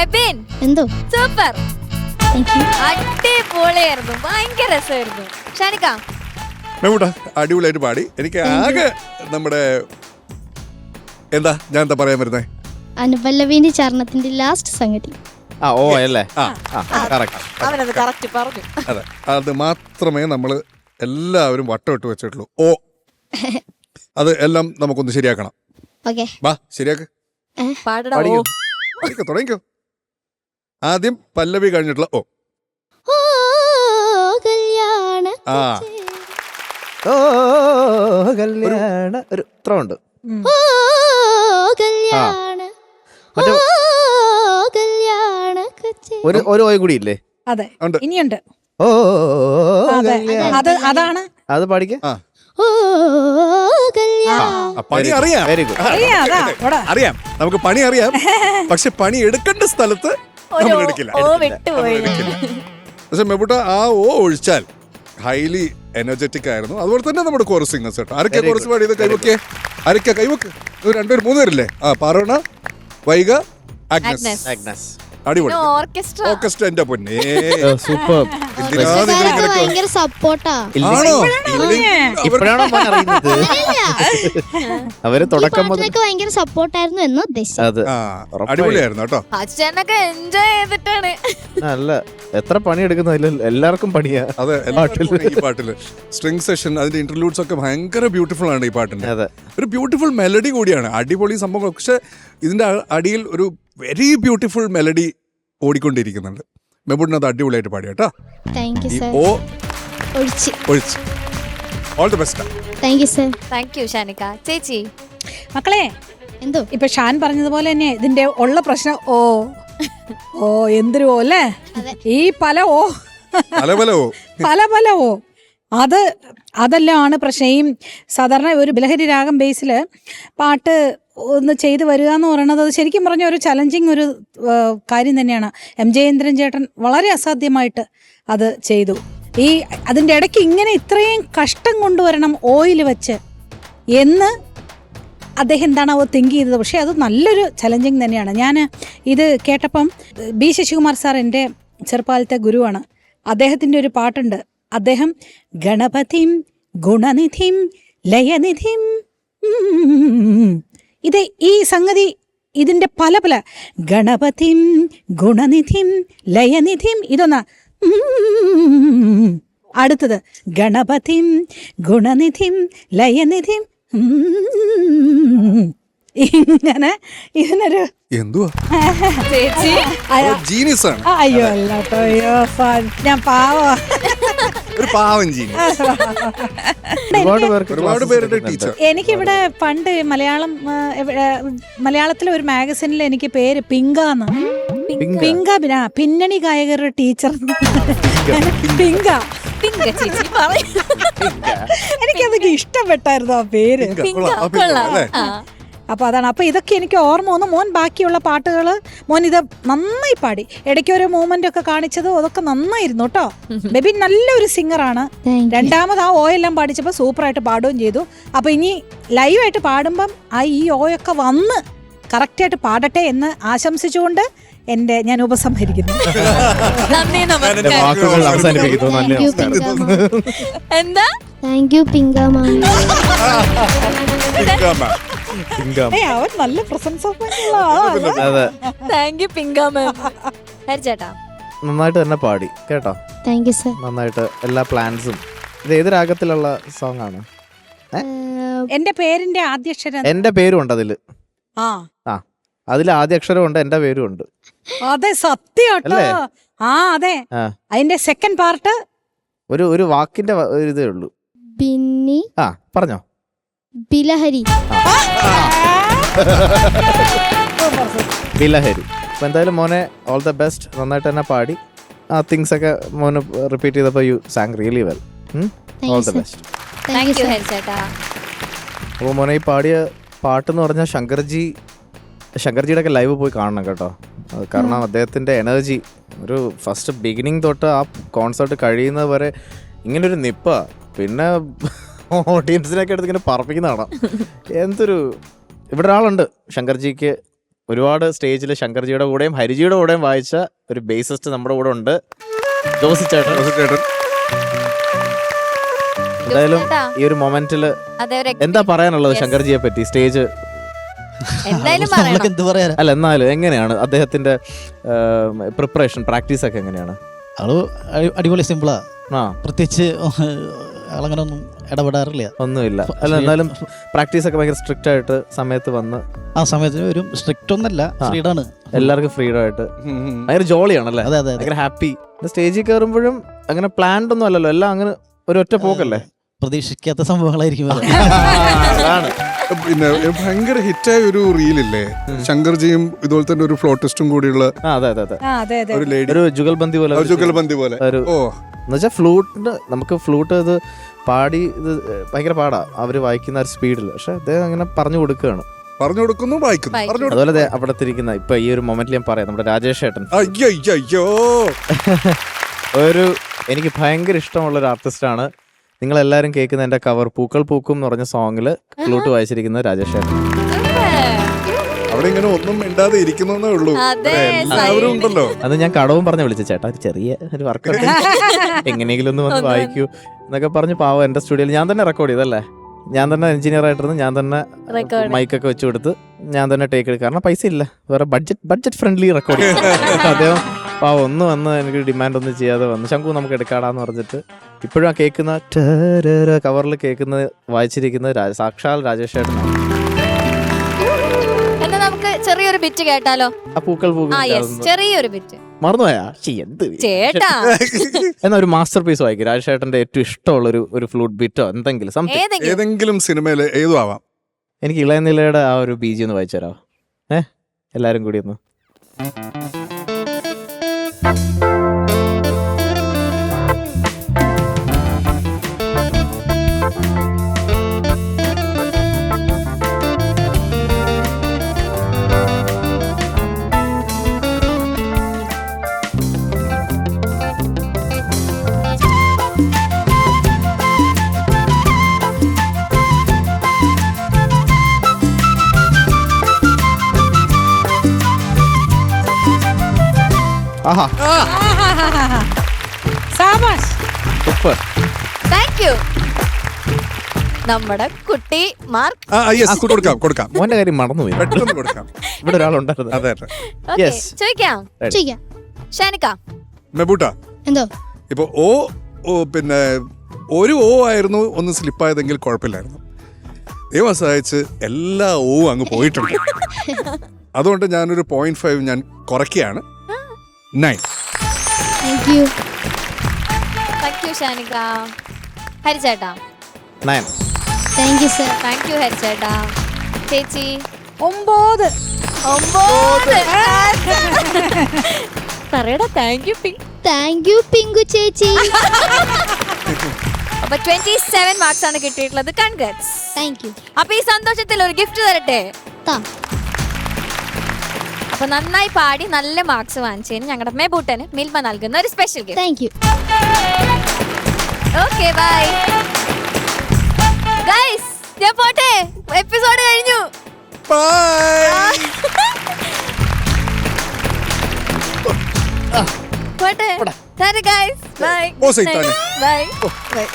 എന്തോ? സൂപ്പർ അടിപൊളിയായിരുന്നു. ഭയങ്കര രസമായിരുന്നു. ഷാനിക്ക. മെമ്മൂട്ട അടിപൊളിയായിട്ട് പാടി. എനിക്ക് ആകെ നമ്മുടെ എന്താ ഞാൻ എന്താ പറയാൻ വരുന്നേ? അനുപല്ലവിന്റെ ചരണത്തിന്റെ ലാസ്റ്റ് സംഗതി. ആ ഓ അല്ലേ? ആ. ആ കറക്റ്റ് അവനത് കറക്റ്റ് പറഞ്ഞു. അതെ. അത് മാത്രമേ നമ്മൾ എല്ലാവരും വട്ടമിട്ട് വെച്ചിട്ടുള്ളൂ. ഓ. അത് എല്ലാം നമുക്കൊന്ന് ശരിയാക്കണം. ഓക്കെ വാ ശരിയാക്ക്. പാടടാ തുടങ്ങിക്കോ. ആദ്യം പല്ലവി കഴിഞ്ഞിട്ടുള്ള ഓ. ഓ കല്യാണ ആ. ഓ കല്യാണ. ഒരു ഇത്ര ഉണ്ട്. ഓ കല്യാണ. മറ്റേ ഓ കല്യാണ കച്ചേരി ഒരു ഒരു ഓയ കൂടി ഇല്ലേ? അതെ. ഉണ്ട്. ഇനിയുണ്ട്. ഓ അതെ കല്യാണ. അത് അതാണ്. അത് പാടിക്ക. ആ. ഓ കല്യാണ ആ, പണി അറിയാം വെരി ഗുഡ്. അറിയാം, അതാ, ഇവിടെ. അറിയാം. നമുക്ക് പണി അറിയാം. പക്ഷെ പണി എടുക്കേണ്ട സ്ഥലത്ത് നമ്മൾ എടുക്കില്ല. ഓ നമ്മൾ വിട്ടുപോയി എടുക്കില്ല. പക്ഷെ മെബുട്ട ആ ഓ ഒഴിച്ചാൽ ഹൈലി എനർജറ്റിക് ആയിരുന്നു. അതുപോലെ തന്നെ നമ്മുടെ കോറസ് സിംഗേഴ്സ് കേട്ടോ. ആരൊക്കെ കോറസ് പാടി പാടിയത് കൈവക്കേ. ആരൊക്കെ കൈവക്ക്. രണ്ടുപേരും മൂന്ന് പേരില്ലേ ആ പാറോണ വൈഗ ആഗ്നസ് ആഗ്നസ്. അടിപൊളി. ഓർക്കസ്ട്ര ഓർക്കസ്ട്ര എന്റെ പൊന്നെ. സൂപ്പർ എന്തിനാ നിങ്ങൾ കാലത്ത് ഭയങ്കര സപ്പോർട്ടാ. ആണോ? ഇല്ലെങ്കിൽ ഇപ്പോഴാണോ മോൻ അറിയുന്നത്? അവർ തുടക്കം മുതൽ പാട്ടിനൊക്കെ ഭയങ്കര സപ്പോർട്ടായിരുന്നു എന്ന് ഉദ്ദേശിച്ചു. അത്. ആ ഉറപ്പായും. അടിപൊളിയായിരുന്നു കേട്ടോ. അച്ഛനൊക്കെ എൻജോയ് ചെയ്തിട്ടാണ്. അല്ല. എത്ര പണി എടുക്കുന്ന എല്ലാവർക്കും പണിയാ. അതെ എല്ലാവർക്കും ഈ പാട്ടിൽ. സ്ട്രിങ് സെഷൻ അതിന്റെ ഇന്റർലൂഡ്സ് ഒക്കെ ഭയങ്കര ബ്യൂട്ടിഫുൾ ആണ് ഈ പാട്ടിന്റെ. അതെ. ഒരു ബ്യൂട്ടിഫുൾ മെലഡി കൂടിയാണ്. അടിപൊളി സംഭവം പക്ഷെ ഇതിന്റെ അ- അടിയിൽ ഒരു വെരി ബ്യൂട്ടിഫുൾ മെലഡി ഓടിക്കൊണ്ടിരിക്കുന്നുണ്ട്. മെബുഡിന് അത് അടിപൊളിയായിട്ട് പാടി കേട്ടോ താങ്ക് യു സർ ഓ ഒഴിച്ച്. ഒഴിച്ച്. All the best thank you sir thank you ഷാനിക്ക. ചേച്ചി. മക്കളെ എന്തോ? ഇപ്പൊ ഷാൻ പറഞ്ഞതുപോലെ തന്നെ ഇതിന്റെ ഉള്ള പ്രശ്നം ഓ ഓ എന്തൊരു ഓ അല്ലേ? ഈ പല ഓ. പല പല ഓ. പല പല ഓ. അത് അതെല്ലാമാണ് പ്രശ്നം. ഈ സാധാരണ ഒരു ബിലഹരി രാഗം ബേസിൽ പാട്ട് ഒന്ന് ചെയ്തു വരിക എന്ന് പറയുന്നത് അത് ശരിക്കും പറഞ്ഞ ഒരു ചലഞ്ചിങ് ഒരു കാര്യം തന്നെയാണ് എം ജയേന്ദ്രൻ ചേട്ടൻ വളരെ അസാധ്യമായിട്ട് അത് ചെയ്തു ഈ അതിന്റെ ഇടയ്ക്ക് ഇങ്ങനെ ഇത്രയും കഷ്ടം കൊണ്ടുവരണം ഓയിൽ വെച്ച് എന്ന് അദ്ദേഹം എന്താണ് അവർ തിങ്ക് ചെയ്തത് പക്ഷേ അത് നല്ലൊരു ചലഞ്ചിങ് തന്നെയാണ് ഞാൻ ഇത് കേട്ടപ്പം ബി ശശികുമാർ സാർ എന്റെ ചെറുപ്പാലത്തെ ഗുരുവാണ് അദ്ദേഹത്തിന്റെ ഒരു പാട്ടുണ്ട് അദ്ദേഹം ഗണപതിം ഗുണനിധിം ലയനിധിം. ഇത് ഈ സംഗതി ഇതിന്റെ പല പല ഗണപതിം ഗുണനിധിം ലയനിധിം ഇതൊന്ന. അടുത്തത് ഗണപതിം ഗുണനിധിം ലയനിധിം. ഇങ്ങനെ ഇതിനൊരു എന്തുവാ? ചേച്ചി? ജീനിയസ് ആണ് അയ്യോ അല്ല കേട്ടോ അയ്യോ ഞാൻ പാവോ. ഒരു പാവം ജീനിയസ് ഒരുപാട് പേരുടെ. ടീച്ചർ എനിക്കിവിടെ പണ്ട് മലയാളം മലയാളത്തിൽ മലയാളത്തിലെ ഒരു മാഗസിനിൽ എനിക്ക് പേര് പിങ്കാന്ന് പിങ്ക. പിങ്ക പിന്നെ പിന്നണി ഗായകരുടെ ടീച്ചർ പിങ്ക. എനിക്കതൊക്കെ ഇഷ്ടപ്പെട്ടായിരുന്നു ആ പേര്. അപ്പോൾ അതാണ്. അപ്പോൾ ഇതൊക്കെ എനിക്ക് ഓർമ്മ വന്നു. മോൻ ബാക്കിയുള്ള പാട്ടുകൾ മോൻ ഇത് നന്നായി പാടി. ഇടയ്ക്ക് ഒരു മൂവ്മെന്റ് ഒക്കെ കാണിച്ചത് അതൊക്കെ നന്നായിരുന്നു കേട്ടോ. ബേബി നല്ലൊരു സിംഗറാണ് രണ്ടാമത് ആ ഓ എല്ലാം പാടിച്ചപ്പോൾ സൂപ്പറായിട്ട് പാടുകയും ചെയ്തു. അപ്പോൾ ഇനി ലൈവായിട്ട് പാടുമ്പം ആ ഈ ഓയൊക്കെ വന്ന് കറക്റ്റായിട്ട് പാടട്ടെ എന്ന് ആശംസിച്ചുകൊണ്ട് എന്റെ ഞാൻ ഉപസംഹരിക്കുന്നു. എന്താ? താങ്ക് യു പിങ്ക മാമി പിങ്ക. ഏ അവൻ നല്ല പ്രസൻസ് ഓഫ് ആളാണ് അതെ. താങ്ക് യു പിങ്ക മാം ഹരിച്ചേട്ടാ നന്നായിട്ട് തന്നെ പാടി കേട്ടോ? താങ്ക് യു സർ നന്നായിട്ട് എല്ലാ പ്ലാൻസും ഇത് ഏത് രാഗത്തിലുള്ള സോങ് ആണ്? എന്റെ പേരിന്റെ ആദ്യക്ഷരം എന്റെ പേരും ഉണ്ട് അതിൽ. ആ. ആ അതിൽ ആദ്യ അക്ഷരം ഉണ്ട് എന്റെ പേരും ഉണ്ട് അതെ സത്യം കേട്ടോ. അല്ലേ? ആ അതെ. ആ. അതിന്റെ സെക്കൻഡ് പാർട്ട് ഒരു ഒരു വാക്കിന്റെ വ- ഒരു ഇതേ ഉള്ളൂ. ബിന്നി. ആ പറഞ്ഞോ. ബിലഹരി. ബിലഹരി. അപ്പൊ എന്തായാലും മോനെ ഓൾ ദ ബെസ്റ്റ് നന്നായിട്ട് തന്നെ പാടി. ആ തിങ്സ് ഒക്കെ മോന് റിപ്പീറ്റ് ചെയ്തപ്പോൾ you sang really well all the best thank thank you you ഹരിച്ചേട്ടാ അപ്പോൾ മോനെ ഈ പാടിയ പാട്ടെന്ന് പറഞ്ഞാൽ ശങ്കർജി ശങ്കർജിയുടെ ഒക്കെ ലൈവ് പോയി കാണണം കേട്ടോ. അത് കാരണം അദ്ദേഹത്തിന്റെ എനർജി ഒരു ഫസ്റ്റ് ബിഗിനിങ് തൊട്ട് ആ കോൺസേർട്ട് കഴിയുന്നത് വരെ ഇങ്ങനൊരു നിപ്പ. പിന്നെ ഓഡിയൻസിനൊക്കെ എടുത്ത് ഇങ്ങനെ പറപ്പിക്കുന്ന കാണാം. എന്തൊരു ഇവിടെ ഒരാളുണ്ട്. ശങ്കർജിക്ക് ഒരുപാട് സ്റ്റേജിൽ ശങ്കർജിയുടെ കൂടെയും ഹരിജിയുടെ കൂടെയും വായിച്ച ഒരു ബേസിസ്റ്റ് നമ്മുടെ കൂടെ ഉണ്ട്. ജോസി ചേട്ടൻ. ജോസി ചേട്ടൻ. എന്തായാലും ഈ ഒരു മൊമെന്റിൽ എന്താ പറയാനുള്ളത് ശങ്കർജിയെ പറ്റി? സ്റ്റേജ് അല്ല എന്നാലും എങ്ങനെയാണ് അദ്ദേഹത്തിന്റെ പ്രിപ്പറേഷൻ പ്രാക്ടീസ് ഒക്കെ എങ്ങനെയാണ്? ആൾ അടിപൊളി സിമ്പിളാ ആ. പ്രത്യേകിച്ച് അങ്ങനെ ഒന്നും ഇടപെടാറില്ല. ഒന്നുമില്ല. അല്ല എന്നാലും പ്രാക്ടീസ് ഒക്കെ ഭയങ്കര സ്ട്രിക്റ്റ് ആയിട്ട് സമയത്ത് വന്ന് ആ സമയത്ത് ഒരു സ്ട്രിക്റ്റ് ഒന്നല്ല ഫ്രീഡാണ് എല്ലാവർക്കും ഫ്രീഡം ആയിട്ട്. ഭയങ്കര ജോളിയാണല്ലേ? അതെ അതെ ഭയങ്കര ഹാപ്പി സ്റ്റേജിൽ കയറുമ്പോഴും അങ്ങനെ പ്ലാൻഡ് ഒന്നും അല്ലല്ലോ. എല്ലാം അങ്ങനെ ഒരു ഒറ്റ പോക്കല്ലേ? പ്രതീക്ഷിക്കാത്ത സംഭവങ്ങളായിരിക്കും അത്. അതാണ്. പിന്നെ ഭയങ്കര ഹിറ്റായ ഒരു റീലില്ലേ? ശങ്കർജിയും ഇതുപോലെ തന്നെ ഒരു ഫ്ലോട്ടിസ്റ്റും കൂടിയുള്ള ആ അതെ അതെ അതെ. ആ അതെ അതെ ഒരു ലേഡി ഒരു ജുഗൽബന്ദി പോലെ ഒരു ജുഗൽബന്ദി പോലെ. ഓ. എന്നുവെച്ചാൽ ഫ്ലൂട്ടിന് നമുക്ക് ഫ്ലൂട്ട് അത് പാടി ഇത് ഭയങ്കര പാടാ. അവർ വായിക്കുന്ന ഒരു സ്പീഡിൽ പക്ഷെ അദ്ദേഹം അങ്ങനെ പറഞ്ഞു കൊടുക്കുകയാണ്. പറഞ്ഞു കൊടുക്കുന്നു വായിക്കുന്നു. അതുപോലെ അവിടെ തിരിക്കുന്ന ഇപ്പൊ ഈ ഒരു മൊമെന്റിൽ ഞാൻ പറയാം. നമ്മുടെ രാജേഷ് ഏട്ടൻ. അയ്യോ അയ്യോ അയ്യോ ഒരു എനിക്ക് ഭയങ്കര ഇഷ്ടമുള്ള ഒരു ആർട്ടിസ്റ്റാണ് നിങ്ങൾ എല്ലാവരും കേൾക്കുന്ന എന്റെ കവർ പൂക്കൾ പൂക്കും എന്ന് പറഞ്ഞ സോങ്ങിൽ ഫ്ലൂട്ട് വായിച്ചിരിക്കുന്നത് രാജേഷ് അവിടെ ഇങ്ങനെ ഒന്നും മിണ്ടാതെ ഇരിക്കുന്നേ ഉള്ളൂ. എല്ലാവരും ഉണ്ടല്ലോ. അത് ഞാൻ കടവും പറഞ്ഞ് വിളിച്ച ചേട്ടാ ഒരു ചെറിയ ഒരു വർക്ക് എങ്ങനെയെങ്കിലും ഒന്ന് വന്ന് വായിക്കൂ. എന്നൊക്കെ പറഞ്ഞു പാവം എന്റെ സ്റ്റുഡിയോയിൽ ഞാൻ തന്നെ റെക്കോർഡ് ചെയ്തല്ലേ ഞാൻ തന്നെ എഞ്ചിനീയർ ആയിട്ടിരുന്നു ഞാൻ തന്നെ മൈക്ക് മൈക്കൊക്കെ വെച്ച് കൊടുത്ത് ഞാൻ തന്നെ ടേക്ക് എടുക്കും കാരണം പൈസ ഇല്ല വേറെ ബഡ്ജറ്റ് ബഡ്ജറ്റ് ഫ്രണ്ട്ലി റെക്കോർഡ് അദ്ദേഹം പാവം ഒന്ന് വന്ന് എനിക്ക് ഡിമാൻഡ് ഒന്നും ചെയ്യാതെ വന്നു. ശംഖു നമുക്ക് എടുക്കാടാന്ന് പറഞ്ഞിട്ട് ഇപ്പോഴും ആ കേൾക്കുന്ന കവറിൽ കേൾക്കുന്നത് വായിച്ചിരിക്കുന്നത് രാജ- സാക്ഷാൽ രാജേഷ് ചേട്ടനാണ് എന്നാ നമുക്ക് ചെറിയൊരു ബിറ്റ് കേട്ടാലോ? ആ പൂക്കൾ പൂക്കൾ ആ യെസ് ചെറിയൊരു ബിറ്റ് മറന്നുപോയാ? ശ്ശി, എന്ത് ചേട്ടാ. എന്നാ ഒരു മാസ്റ്റർ പീസ് വായിക്കും. രാജേഷ് ചേട്ടന്റെ ഏറ്റവും ഇഷ്ടമുള്ള ഒരു ഒരു ഫ്ലൂട്ട് ബിറ്റോ എന്തെങ്കിലും സംതിങ് ഏതെങ്കിലും? ഏതെങ്കിലും സിനിമയിൽ ഏതും ആവാം. എനിക്ക് ഇളയനിലയുടെ ആ ഒരു ബീജി ഒന്ന് വായിച്ചു തരാമോ ഏ? എല്ലാരും കൂടി ഒന്ന്. Thank you. ആഹാ. സാബാഷ്. സൂപ്പർ. താങ്ക് യു നമ്മുടെ കുട്ടി മാർക്ക്. ആ യെസ് കൊടുക്കാം കൊടുക്കാം മോന്റെ കാര്യം മറന്നുപോയി പെട്ടെന്ന് കൊടുക്കാം. ഇവിടെ ഒരാളുണ്ടായിരുന്നു അതെ അതെ. Okay Yes. ചോദിക്കാം. ചെയ്യാം ഷാനിക്ക. മെബൂട്ട. എന്തോ? ഇപ്പൊ ഓ ഓ പിന്നെ ഒരു ഓ ആയിരുന്നു ഒന്ന് സ്ലിപ്പായതെങ്കിൽ കുഴപ്പമില്ലായിരുന്നു. ദൈവം സഹായിച്ച് എല്ലാ ഓ അങ്ങ് പോയിട്ടുണ്ട്. അതുകൊണ്ട് ഞാനൊരു പോയിന്റ് ഫൈവ് ഞാൻ കുറയ്ക്കുകയാണ്. Nine thank you thank you ഷാനിക്ക ഹരിച്ചേട്ടാ nine. Thank you sir thank you ഹരിച്ചേട്ടാ ചേച്ചി. ഒമ്പത്. ഒമ്പത്. പറയടാ thank you pink. Thank you pink ചേച്ചി. അപ്പൊ ട്വന്റി സെവൻ മാർക്സ് ആണ് കിട്ടിയിട്ടുള്ളത്. കൺഗ്രറ്റ്സ് താങ്ക് യു അപ്പൊ ഈ സന്തോഷത്തിൽ ഒരു ഗിഫ്റ്റ് തരട്ടെ? താ. അപ്പൊ നന്നായി പാടി നല്ല മാർക്സ് വാങ്ങിച്ചതിന് ഞങ്ങളുടെ മേബൂട്ടന് മിൽമ നൽകുന്ന ഒരു special gift thank you okay bye guys ഞാൻ പോട്ടെ. എപ്പിസോഡ് കഴിഞ്ഞു. പോട്ടെ. Guys bye bye bye